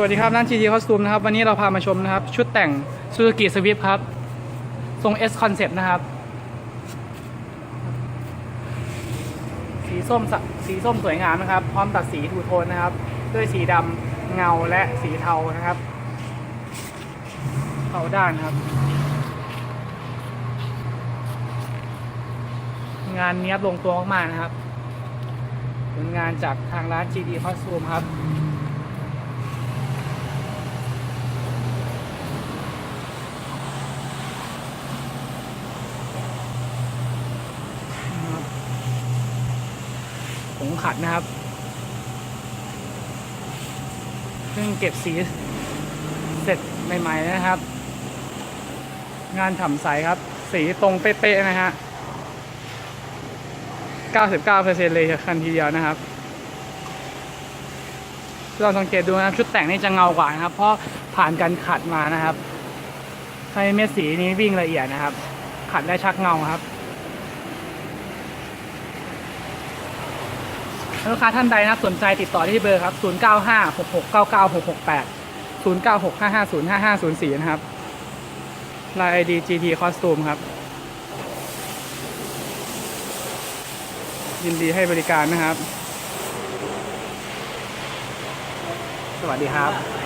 สวัสดีครับร้าน GT Costume นะครับ วันนี้เราพามาชมนะครับ ชุดแต่ง Suzuki Swift ครับ ทรง S Concept นะครับ สีส้มสีส้มสวยงามนะครับ พร้อมตัดสีทูโทนนะครับ ด้วยสีดำเงาและสีเทานะครับเทาด้านครับ งานเนี้ยบลงตัวมากๆนะครับผลงานจากทางร้าน GD Costume ครับนะครับ ผงขัดนะครับเพิ่งเก็บสีเสร็จใหม่ๆนะครับ งานฉ่ำใสครับ สีตรงเป๊ะๆนะฮะ 99%เลยคันทีเดียวนะครับลองสังเกตดูนะครับชุดแต่งนี่จะเงากว่านะครับ เพราะผ่านการขัดมานะครับให้เม็ดสีนี้วิ่งละเอียดนะครับ ขัดได้ชักเงาครับ ลูกค้าท่านใดนะสนใจติดต่อที่เบอร์ครับ 0 9 5 6 6 9 9 6 6 8 0 9 6 5 5 0 5 5 0 4 นะครับลาย ID GT Costume ครับ ยินดีให้บริการนะครับ สวัสดีครับ